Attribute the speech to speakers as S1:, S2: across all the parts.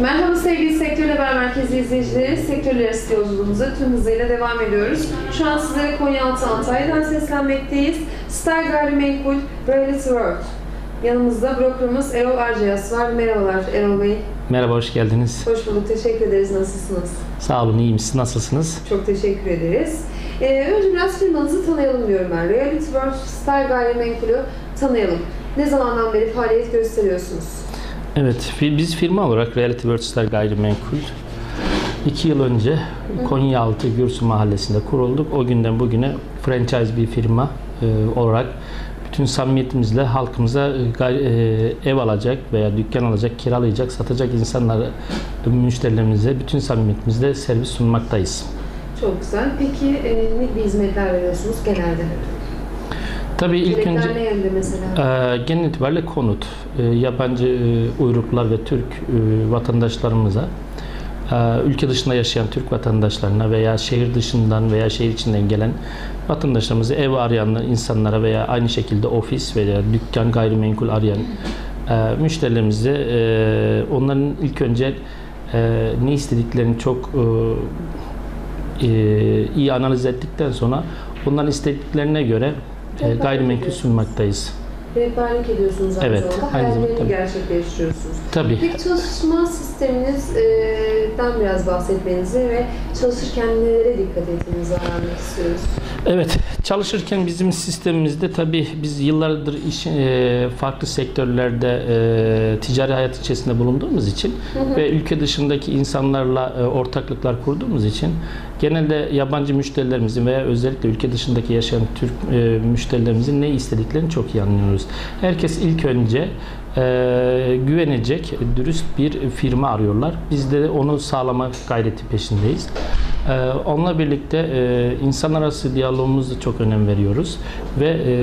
S1: Merhaba sevgili Sektör Haber Merkezi izleyicileri. Sektörler arası yolculuğumuza tüm hızıyla devam ediyoruz. Şu an sizlere Konyaaltı Antalya'dan seslenmekteyiz. Star Gayrimenkul Reality World. Yanımızda brokerımız Erol Arcayas var. Merhabalar Erol Bey.
S2: Merhaba, hoş geldiniz.
S1: Hoş bulduk. Teşekkür ederiz. Nasılsınız?
S2: Sağ olun, iyiyim. Siz nasılsınız?
S1: Çok teşekkür ederiz. Ee, önce biraz firmanızı tanıyalım diyorum ben. Reality World Star Gayrimenkul'ü tanıyalım. Ne zamandan beri faaliyet gösteriyorsunuz?
S2: Evet, biz firma olarak Reality Star Gayrimenkul 2 yıl önce Konyaaltı Gürsü Mahallesi'nde kurulduk. O günden bugüne franchise bir firma e, olarak bütün samimiyetimizle halkımıza e, e, ev alacak veya dükkan alacak, kiralayacak, satacak insanlara, müşterilerimize bütün samimiyetimizle servis sunmaktayız.
S1: Çok güzel. Peki ne hizmetler veriyorsunuz genelde?
S2: Tabii ilk
S1: Gerekler
S2: önce
S1: ne yönde mesela?
S2: Ee, genel itibariyle konut, Ee, yabancı e, uyruklar ve Türk e, vatandaşlarımıza, e, ülke dışında yaşayan Türk vatandaşlarına veya şehir dışından veya şehir içinden gelen vatandaşlarımıza ev arayan insanlara veya aynı şekilde ofis veya dükkan gayrimenkul arayan e, müşterilerimize e, onların ilk önce e, ne istediklerini çok e, e, iyi analiz ettikten sonra onların istediklerine göre e, gayrimenkul
S1: ediyorsunuz.
S2: sunmaktayız.
S1: Rehberlik ediyorsunuz aynı
S2: Evet,
S1: zamanda.
S2: aynı
S1: Hayallerini
S2: tabii.
S1: gerçekleştiriyorsunuz.
S2: Tabii.
S1: Peki çalışma sisteminizden biraz bahsetmenizi ve çalışırken nelere dikkat ettiğinizi öğrenmek istiyoruz.
S2: Evet, çalışırken bizim sistemimizde tabii biz yıllardır iş, e, farklı sektörlerde e, ticari hayat içerisinde bulunduğumuz için ve ülke dışındaki insanlarla e, ortaklıklar kurduğumuz için genelde yabancı müşterilerimizin veya özellikle ülke dışındaki yaşayan Türk e, müşterilerimizin ne istediklerini çok iyi anlıyoruz. Herkes ilk önce e, güvenecek, dürüst bir firma arıyorlar. Biz de onu sağlama gayreti peşindeyiz. Ee, Onunla birlikte e, insan arası diyalogumuza çok önem veriyoruz ve e,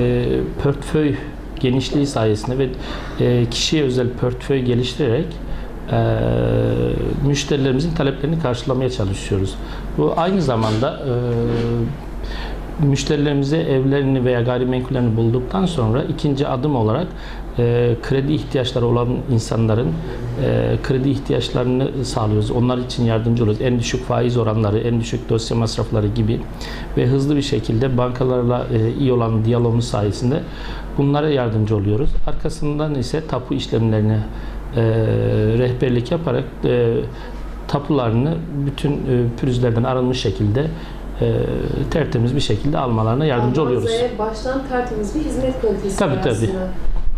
S2: portföy genişliği sayesinde ve e, kişiye özel portföy geliştirerek e, müşterilerimizin taleplerini karşılamaya çalışıyoruz. Bu aynı zamanda e, müşterilerimize evlerini veya gayrimenkullerini bulduktan sonra ikinci adım olarak e, kredi ihtiyaçları olan insanların e, kredi ihtiyaçlarını sağlıyoruz. Onlar için yardımcı oluyoruz. En düşük faiz oranları, en düşük dosya masrafları gibi ve hızlı bir şekilde bankalarla e, iyi olan diyalogumuz sayesinde bunlara yardımcı oluyoruz. Arkasından ise tapu işlemlerine e, rehberlik yaparak e, tapularını bütün e, pürüzlerden arınmış şekilde e, tertemiz bir şekilde almalarına yardımcı oluyoruz.
S1: Mağazaya baştan tertemiz bir hizmet kalitesi
S2: Tabii, tabii.
S1: aslında.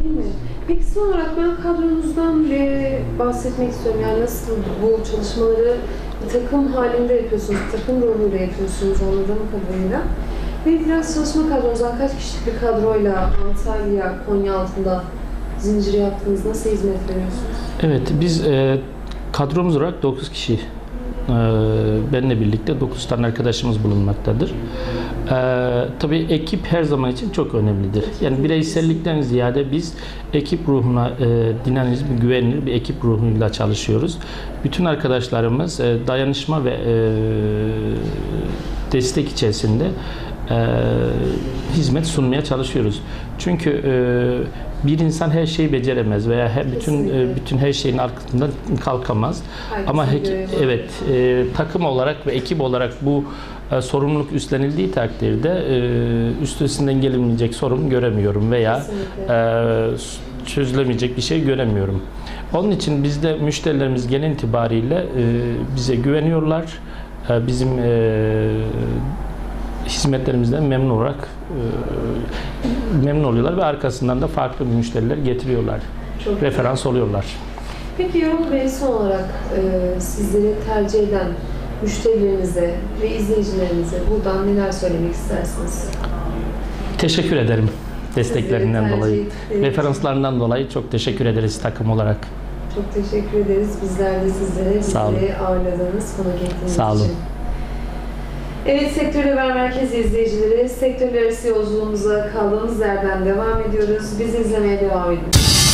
S1: Değil mi? Peki son olarak ben kadronuzdan e, bahsetmek istiyorum. Yani nasıl bu çalışmaları bir takım halinde yapıyorsunuz, bir takım ruhuyla yapıyorsunuz anladığım kadarıyla. Ve biraz çalışma kadronuzdan kaç kişilik bir kadroyla Antalya, Konya altında zinciri yaptınız, nasıl hizmet veriyorsunuz?
S2: Evet, biz e, kadromuz olarak 9 kişi benimle birlikte 9 tane arkadaşımız bulunmaktadır. E, tabii ekip her zaman için çok önemlidir. Yani bireysellikten ziyade biz ekip ruhuna e, dinamizm, güvenilir bir ekip ruhuyla çalışıyoruz. Bütün arkadaşlarımız e, dayanışma ve e, destek içerisinde hizmet sunmaya çalışıyoruz. Çünkü bir insan her şeyi beceremez veya her, bütün e, bütün her şeyin arkasından kalkamaz.
S1: Herkesin
S2: Ama
S1: var.
S2: evet e, takım olarak ve ekip olarak bu e, sorumluluk üstlenildiği takdirde e, üstesinden gelinmeyecek sorun göremiyorum veya
S1: Kesinlikle.
S2: e, çözülemeyecek bir şey göremiyorum. Onun için bizde müşterilerimiz genel itibariyle e, bize güveniyorlar. E, bizim e, hizmetlerimizden memnun olarak e, memnun oluyorlar ve arkasından da farklı müşteriler getiriyorlar.
S1: Çok
S2: Referans oluyorlar.
S1: Peki Yorul Bey son olarak e, sizleri tercih eden müşterilerinize ve izleyicilerinize buradan neler söylemek istersiniz?
S2: Teşekkür ederim desteklerinden dolayı.
S1: için
S2: Referanslarından dolayı çok teşekkür ederiz takım olarak.
S1: Çok teşekkür ederiz. Bizler de sizlere bizleri ağırladığınız, konuk ettiğiniz
S2: Sağ olun.
S1: için. Evet, Sektör Haber Merkezi izleyicileri, sektörler arası yolculuğumuza kaldığımız yerden devam ediyoruz. Bizi izlemeye devam edin.